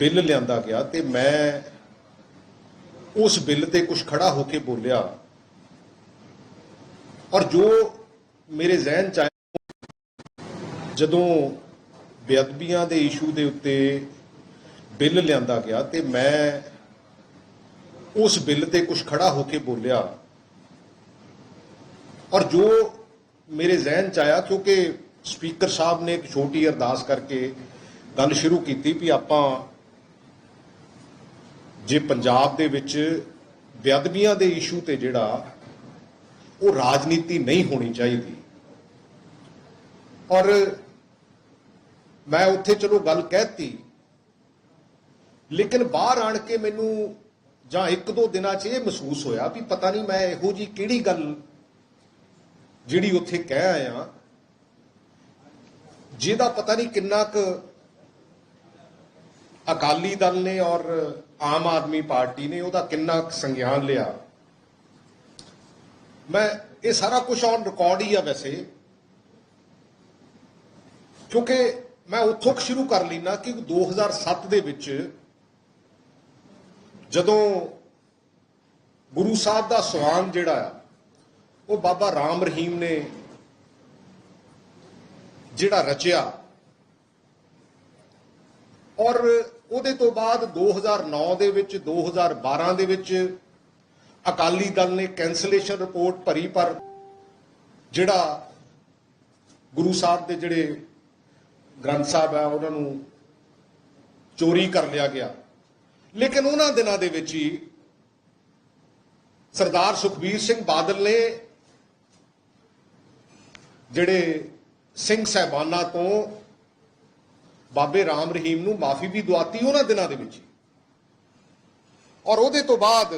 Bill ਲਿਆਂਦਾ ਗਿਆ ਤੇ ਮੈਂ ਉਸ ਬਿੱਲ ਤੇ ਕੁਝ ਖੜਾ ਹੋ ਕੇ ਬੋਲਿਆ। ਔਰ ਜੋ ਮੇਰੇ ਜ਼ਿਹਨ ਚ ਆਇਆ, ਜਦੋਂ ਬੇਅਦਬੀਆਂ ਦੇ ਇਸ਼ੂ ਦੇ ਉੱਤੇ ਬਿੱਲ ਲਿਆਂਦਾ ਗਿਆ ਤੇ ਮੈਂ ਉਸ ਬਿੱਲ ਤੇ ਕੁਝ ਖੜਾ ਹੋ ਕੇ ਬੋਲਿਆ। ਔਰ ਜੋ ਮੇਰੇ ਜ਼ਿਹਨ ਚ ਆਇਆ, ਕਿਉਂਕਿ ਸਪੀਕਰ ਸਾਹਿਬ ਨੇ ਇੱਕ ਛੋਟੀ ਅਰਦਾਸ ਕਰਕੇ ਗੱਲ ਸ਼ੁਰੂ ਕੀਤੀ ਵੀ ਆਪਾਂ ਜੇ ਪੰਜਾਬ ਦੇ ਵਿੱਚ ਬੇਅਦਬੀਆਂ ਦੇ ਇਸ਼ੂ ਤੇ ਜਿਹੜਾ ਉਹ ਰਾਜਨੀਤੀ ਨਹੀਂ ਹੋਣੀ ਚਾਹੀਦੀ। ਔਰ ਮੈਂ ਉੱਥੇ ਚਲੋ ਗੱਲ ਕਹਿਤੀ, ਲੇਕਿਨ ਬਾਹਰ ਆਣ ਕੇ ਮੈਨੂੰ ਜਾਂ ਇੱਕ ਦੋ ਦਿਨਾਂ 'ਚ ਇਹ ਮਹਿਸੂਸ ਹੋਇਆ ਵੀ ਪਤਾ ਨਹੀਂ ਮੈਂ ਇਹੋ ਜੀ ਕਿਹੜੀ ਗੱਲ ਜਿਹੜੀ ਉੱਥੇ ਕਹਿ ਆਇਆ, ਜਿਹਦਾ ਪਤਾ ਨਹੀਂ ਕਿੰਨਾ ਕੁ ਅਕਾਲੀ ਦਲ ਨੇ ਔਰ ਆਮ ਆਦਮੀ ਪਾਰਟੀ ਨੇ ਉਹਦਾ ਕਿੰਨਾ ਕੁ ਸੰਗਿਆਨ ਲਿਆ। ਮੈਂ ਇਹ ਸਾਰਾ ਕੁਝ ਔਨ ਰਿਕਾਰਡ ਹੀ ਆ ਵੈਸੇ। ਕਿਉਂਕਿ ਮੈਂ ਉੱਥੋਂ ਕੁ ਸ਼ੁਰੂ ਕਰ ਲੈਣਾ ਕਿ 2007 ਦੇ ਵਿੱਚ ਜਦੋਂ ਗੁਰੂ ਸਾਹਿਬ ਦਾ ਸਵਾਨ ਜਿਹੜਾ ਆ, ਉਹ ਬਾਬਾ ਰਾਮ ਰਹੀਮ ਨੇ ਜਿਹੜਾ ਰਚਿਆ ਔਰ ਉਹਦੇ ਤੋਂ ਬਾਅਦ 2009 ਦੇ ਵਿੱਚ 2012 ਦੇ ਵਿੱਚ ਅਕਾਲੀ ਦਲ ਨੇ ਕੈਂਸਲੇਸ਼ਨ ਰਿਪੋਰਟ ਭਰੀ, ਪਰ ਜਿਹੜਾ ਗੁਰੂ ਸਾਹਿਬ ਦੇ ਜਿਹੜੇ ਗ੍ਰੰਥ ਸਾਹਿਬ ਆ ਉਹਨਾਂ ਨੂੰ ਚੋਰੀ ਕਰ ਲਿਆ ਗਿਆ। ਲੇਕਿਨ ਉਹਨਾਂ ਦਿਨਾਂ ਦੇ ਵਿੱਚ ਹੀ ਸਰਦਾਰ ਸੁਖਬੀਰ ਸਿੰਘ ਬਾਦਲ ਨੇ ਜਿਹੜੇ ਸਿੰਘ ਸਹਿਬਾਨਾਂ ਤੋਂ ਬਾਬੇ ਰਾਮ ਰਹੀਮ ਨੂੰ ਮਾਫੀ ਵੀ ਦਵਾਤੀ ਉਹਨਾਂ ਦਿਨਾਂ ਦੇ ਵਿੱਚ ਔਰ ਉਹਦੇ ਤੋਂ ਬਾਅਦ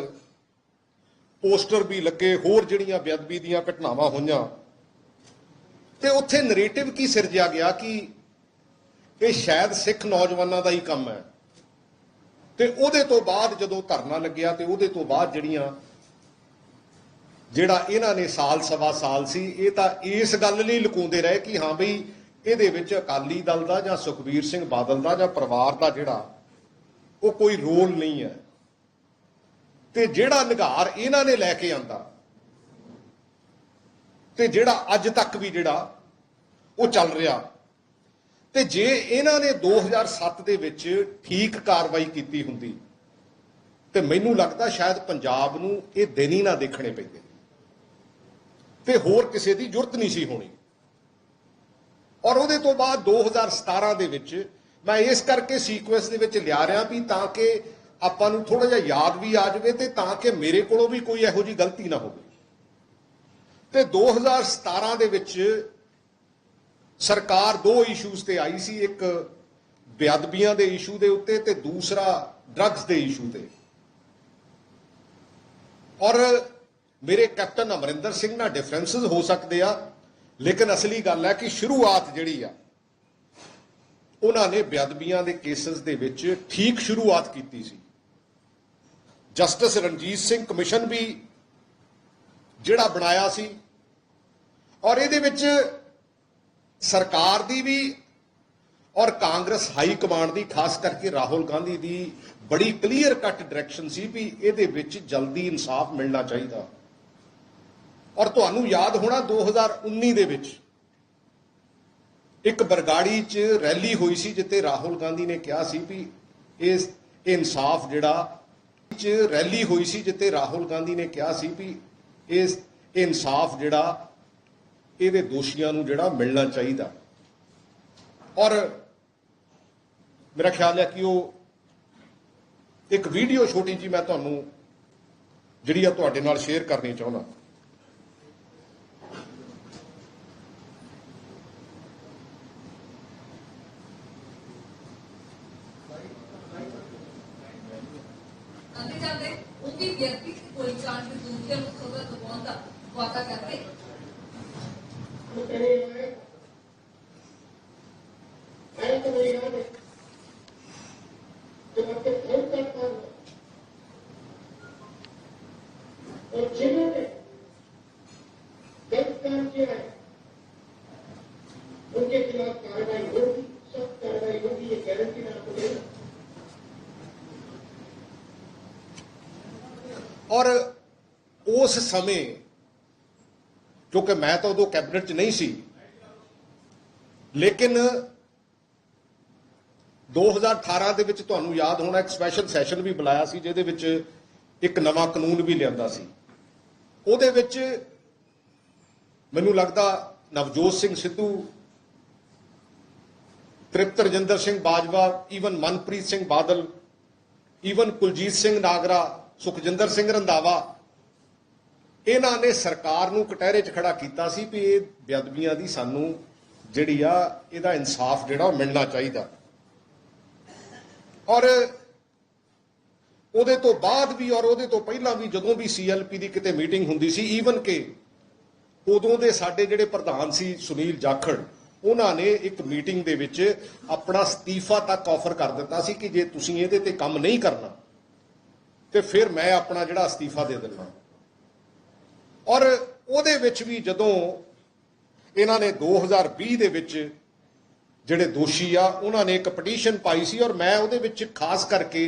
ਪੋਸਟਰ ਵੀ ਲੱਗੇ, ਹੋਰ ਜਿਹੜੀਆਂ ਬੇਅਦਬੀ ਦੀਆਂ ਘਟਨਾਵਾਂ ਹੋਈਆਂ, ਤੇ ਉੱਥੇ ਨਰੇਟਿਵ ਕੀ ਸਿਰਜਿਆ ਗਿਆ ਕਿ ਇਹ ਸ਼ਾਇਦ ਸਿੱਖ ਨੌਜਵਾਨਾਂ ਦਾ ਹੀ ਕੰਮ ਹੈ। ਤੇ ਉਹਦੇ ਤੋਂ ਬਾਅਦ ਜਦੋਂ ਧਰਨਾ ਲੱਗਿਆ ਤੇ ਉਹਦੇ ਤੋਂ ਬਾਅਦ ਜਿਹੜੀਆਂ, ਜਿਹੜਾ ਇਹਨਾਂ ਨੇ ਸਾਲ ਸਵਾ ਸਾਲ ਸੀ, ਇਹ ਤਾਂ ਇਸ ਗੱਲ ਲਈ ਲੁਕਾਉਂਦੇ ਰਹੇ ਕਿ ਹਾਂ ਬਈ ਇਹਦੇ ਵਿੱਚ ਅਕਾਲੀ ਦਲ ਦਾ ਜਾਂ ਸੁਖਬੀਰ ਸਿੰਘ ਬਾਦਲ ਦਾ ਜਾਂ ਪਰਿਵਾਰ ਦਾ ਜਿਹੜਾ, ਉਹ ਕੋਈ ਰੋਲ ਨਹੀਂ ਹੈ। ਤੇ ਜਿਹੜਾ ਨਿਗਾਰ ਇਹਨਾਂ ਨੇ ਲੈ ਕੇ ਆਂਦਾ, ਤੇ ਜਿਹੜਾ ਅੱਜ ਤੱਕ ਵੀ ਜਿਹੜਾ, ਉਹ ਚੱਲ ਰਿਹਾ। ਤੇ ਜੇ ਇਹਨਾਂ ਨੇ 2007 ਦੇ ਵਿੱਚ ਠੀਕ ਕਾਰਵਾਈ ਕੀਤੀ ਹੁੰਦੀ, ਤੇ ਮੈਨੂੰ ਲੱਗਦਾ ਸ਼ਾਇਦ ਪੰਜਾਬ ਨੂੰ ਇਹ ਦਿਨ ਹੀ ਨਾ ਦੇਖਣੇ ਪੈਂਦੇ। ਤੇ ਹੋਰ ਕਿਸੇ ਦੀ ਜ਼ਰੂਰਤ ਨਹੀਂ ਸੀ ਹੋਣੀ। ਔਰ ਉਹਦੇ ਤੋਂ ਬਾਅਦ 2017 ਦੇ ਵਿੱਚ ਮੈਂ ਇਸ ਕਰਕੇ ਸੀਕੁਐਂਸ ਦੇ ਵਿੱਚ ਲਿਆ ਰਿਹਾ ਵੀ ਤਾਂ ਕਿ ਆਪਾਂ ਨੂੰ ਥੋੜਾ ਜਿਹਾ ਯਾਦ ਵੀ ਆ ਜਾਵੇ ਤੇ ਤਾਂ ਕਿ ਮੇਰੇ ਕੋਲੋਂ ਵੀ ਕੋਈ ਇਹੋ ਜੀ ਗਲਤੀ ਨਾ ਹੋਵੇ। ਤੇ 2017 ਦੇ ਵਿੱਚ ਸਰਕਾਰ ਦੋ ਇਸ਼ੂਜ਼ ਤੇ ਆਈ ਸੀ, ਇੱਕ ਬੇਅਦਬੀਆਂ ਦੇ ਇਸ਼ੂ ਦੇ ਉੱਤੇ ਤੇ ਦੂਸਰਾ ਡਰੱਗਸ ਦੇ ਇਸ਼ੂ ਤੇ। ਔਰ ਮੇਰੇ ਕੈਪਟਨ ਅਮਰਿੰਦਰ ਸਿੰਘ ਨਾਲ ਡਿਫਰੈਂਸਸ ਹੋ ਸਕਦੇ ਆ। ਲੇਕਿਨ ਅਸਲੀ ਗੱਲ ਹੈ ਕਿ ਸ਼ੁਰੂਆਤ ਜਿਹੜੀ ਆ, ਉਹਨਾਂ ਨੇ ਬੇਅਦਬੀਆਂ ਦੇ ਕੇਸਸ ਦੇ ਵਿੱਚ ਠੀਕ ਸ਼ੁਰੂਆਤ ਕੀਤੀ ਸੀ। ਜਸਟਿਸ ਰਣਜੀਤ ਸਿੰਘ ਕਮਿਸ਼ਨ ਵੀ ਜਿਹੜਾ ਬਣਾਇਆ ਸੀ ਔਰ ਇਹਦੇ ਵਿੱਚ ਸਰਕਾਰ ਦੀ ਵੀ ਔਰ ਕਾਂਗਰਸ ਹਾਈ ਕਮਾਂਡ ਦੀ, ਖਾਸ ਕਰਕੇ ਰਾਹੁਲ ਗਾਂਧੀ ਦੀ ਬੜੀ ਕਲੀਅਰ ਕੱਟ ਡਾਇਰੈਕਸ਼ਨ ਸੀ ਵੀ ਇਹਦੇ ਵਿੱਚ ਜਲਦੀ ਇਨਸਾਫ ਮਿਲਣਾ ਚਾਹੀਦਾ। ਔਰ ਤੁਹਾਨੂੰ ਯਾਦ ਹੋਣਾ 2019 ਦੇ ਵਿੱਚ ਇੱਕ ਬਰਗਾੜੀ 'ਚ ਰੈਲੀ ਹੋਈ ਸੀ ਜਿੱਤੇ ਰਾਹੁਲ ਗਾਂਧੀ ਨੇ ਕਿਹਾ ਸੀ ਵੀ ਇਸ ਇਹ ਇਨਸਾਫ ਜਿਹੜਾ 'ਚ ਰੈਲੀ ਹੋਈ ਸੀ ਜਿੱਤੇ ਰਾਹੁਲ ਗਾਂਧੀ ਨੇ ਕਿਹਾ ਸੀ ਵੀ ਇਸ ਇਹ ਇਨਸਾਫ ਜਿਹੜਾ ਇਹਦੇ ਦੋਸ਼ੀਆਂ ਨੂੰ ਜਿਹੜਾ ਮਿਲਣਾ ਚਾਹੀਦਾ। ਔਰ ਮੇਰਾ ਖਿਆਲ ਹੈ ਕਿ ਉਹ ਇੱਕ ਵੀਡੀਓ ਛੋਟੀ ਜੀ ਮੈਂ ਤੁਹਾਨੂੰ ਜਿਹੜੀ ਆ ਤੁਹਾਡੇ ਨਾਲ ਸ਼ੇਅਰ ਕਰਨੀ ਚਾਹੁੰਦਾ। ਜਾਂਦੇ ਉਹ ਵੀ ਵਿਅਕਤੀ ਦੀ ਕੋਈ ਚਾਂਸ ਨਹੀਂ ਦੂਜਿਆਂ ਨੂੰ ਖਬਰ ਦਵਾਉਣ ਦਾ ਵਾਅਦਾ ਕਰਦੇ ਉਹ ਕਰੇ ਹੋਏ ਐਂ ਤਾਂ ਨਹੀਂ ਆਉਂਦੇ ਤੇ ਮੈਂ ਤੇ ਫੋਨ ਕਰਤਾ ਹੂੰ और जिन्होंने गलत काम किया है उनके खिलाफ कार्रवाई होगी सख्त कार्रवाई होगी ये गारंटी मैं आपको दे रहा हूं ਔਰ ਉਸ ਸਮੇਂ ਕਿਉਂਕਿ ਮੈਂ ਤਾਂ ਉਦੋਂ ਕੈਬਨਿਟ 'ਚ ਨਹੀਂ ਸੀ, ਲੇਕਿਨ 2018 ਦੇ ਵਿੱਚ ਤੁਹਾਨੂੰ ਯਾਦ ਹੋਣਾ, ਇੱਕ ਸਪੈਸ਼ਲ ਸੈਸ਼ਨ ਵੀ ਬੁਲਾਇਆ ਸੀ, ਜਿਹਦੇ ਵਿੱਚ ਇੱਕ ਨਵਾਂ ਕਾਨੂੰਨ ਵੀ ਲਿਆਂਦਾ ਸੀ। ਉਹਦੇ ਵਿੱਚ ਮੈਨੂੰ ਲੱਗਦਾ ਨਵਜੋਤ ਸਿੰਘ ਸਿੱਧੂ, ਤ੍ਰਿਪਤ ਰਜਿੰਦਰ ਸਿੰਘ ਬਾਜਵਾ ਈਵਨ ਮਨਪ੍ਰੀਤ ਸਿੰਘ ਬਾਦਲ ਈਵਨ ਕੁਲਜੀਤ ਸਿੰਘ ਨਾਗਰਾ ਸੁਖਜਿੰਦਰ ਸਿੰਘ ਰੰਧਾਵਾ, ਇਹਨਾਂ ਨੇ ਸਰਕਾਰ ਨੂੰ ਕਟਹਿਰੇ 'ਚ ਖੜਾ ਕੀਤਾ ਸੀ ਵੀ ਇਹ ਬੇਅਦਬੀਆਂ ਦੀ ਸਾਨੂੰ ਜਿਹੜੀ ਆ, ਇਹਦਾ ਇਨਸਾਫ ਜਿਹੜਾ ਉਹ ਮਿਲਣਾ ਚਾਹੀਦਾ। ਔਰ ਉਹਦੇ ਤੋਂ ਬਾਅਦ ਵੀ ਔਰ ਉਹਦੇ ਤੋਂ ਪਹਿਲਾਂ ਵੀ ਜਦੋਂ ਵੀ ਸੀਐਲਪੀ ਦੀ ਕਿਤੇ ਮੀਟਿੰਗ ਹੁੰਦੀ ਸੀ ਈਵਨ ਕਿ ਉਦੋਂ ਦੇ ਸਾਡੇ ਜਿਹੜੇ ਪ੍ਰਧਾਨ ਸੀ ਸੁਨੀਲ ਜਾਖੜ, ਉਹਨਾਂ ਨੇ ਇੱਕ ਮੀਟਿੰਗ ਦੇ ਵਿੱਚ ਆਪਣਾ ਅਸਤੀਫਾ ਤੱਕ ਆਫਰ ਕਰ ਦਿੱਤਾ ਸੀ ਕਿ ਜੇ ਤੁਸੀਂ ਇਹਦੇ ਤੇ ਕੰਮ ਨਹੀਂ ਕਰਨਾ ਤੇ ਫਿਰ ਮੈਂ ਆਪਣਾ ਜਿਹੜਾ ਅਸਤੀਫਾ ਦੇ ਦਿੰਦਾ। ਔਰ ਉਹਦੇ ਵਿੱਚ ਵੀ ਜਦੋਂ ਇਹਨਾਂ ਨੇ 2020 ਦੇ ਵਿੱਚ ਜਿਹੜੇ ਦੋਸ਼ੀ ਆ, ਉਹਨਾਂ ਨੇ ਇੱਕ ਪਟੀਸ਼ਨ ਪਾਈ ਸੀ ਔਰ ਮੈਂ ਉਹਦੇ ਵਿੱਚ ਖਾਸ ਕਰਕੇ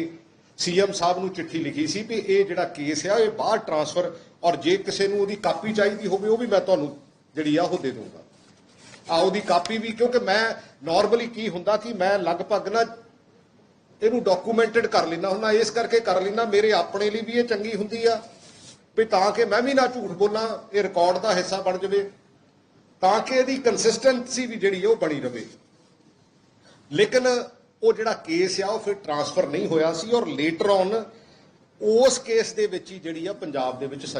ਸੀਐਮ ਸਾਹਿਬ ਨੂੰ ਚਿੱਠੀ ਲਿਖੀ ਸੀ ਵੀ ਇਹ ਜਿਹੜਾ ਕੇਸ ਆ, ਇਹ ਬਾਹਰ ਟਰਾਂਸਫਰ ਔਰ ਜੇ ਕਿਸੇ ਨੂੰ ਉਹਦੀ ਕਾਪੀ ਚਾਹੀਦੀ ਹੋਵੇ, ਉਹ ਵੀ ਮੈਂ ਤੁਹਾਨੂੰ ਜਿਹੜੀ ਆ, ਉਹ ਦੇ ਦੂੰਗਾ ਆ ਉਹਦੀ ਕਾਪੀ ਵੀ ਕਿਉਂਕਿ ਮੈਂ ਨਾਰਮਲੀ ਕੀ ਹੁੰਦਾ ਕਿ ਮੈਂ ਲਗਭਗ ਨਾ ਇਹਨੂੰ ਡਾਕੂਮੈਂਟਡ ਕਰ ਲੈਣਾ ਹੁੰਦਾ, ਇਸ ਕਰਕੇ ਕਰ ਲੈਣਾ ਮੇਰੇ ਆਪਣੇ ਲਈ ਵੀ ਇਹ ਚੰਗੀ ਹੁੰਦੀ ਆ। ਵੀ ਤਾਂ ਕਿ ਮੈਂ ਵੀ ਨਾ ਝੂਠ ਬੋਲਾਂ, ਇਹ ਰਿਕਾਰਡ ਦਾ ਹਿੱਸਾ ਬਣ ਜਾਵੇ, ਤਾਂ ਕਿ ਇਹਦੀ ਕੰਸਿਸਟੈਂਸੀ ਵੀ ਜਿਹੜੀ ਆ ਉਹ ਬਣੀ ਰਵੇ। ਲੇਕਿਨ ਉਹ ਜਿਹੜਾ ਕੇਸ ਆ, ਉਹ ਫਿਰ ਟਰਾਂਸਫਰ ਨਹੀਂ ਹੋਇਆ ਸੀ, ਔਰ ਲੇਟਰ ਔਨ ਉਸ ਕੇਸ ਦੇ ਵਿੱਚ ਹੀ ਜਿਹੜੀ ਆ ਪੰਜਾਬ ਦੇ ਵਿੱਚ ਸਜ਼ਾ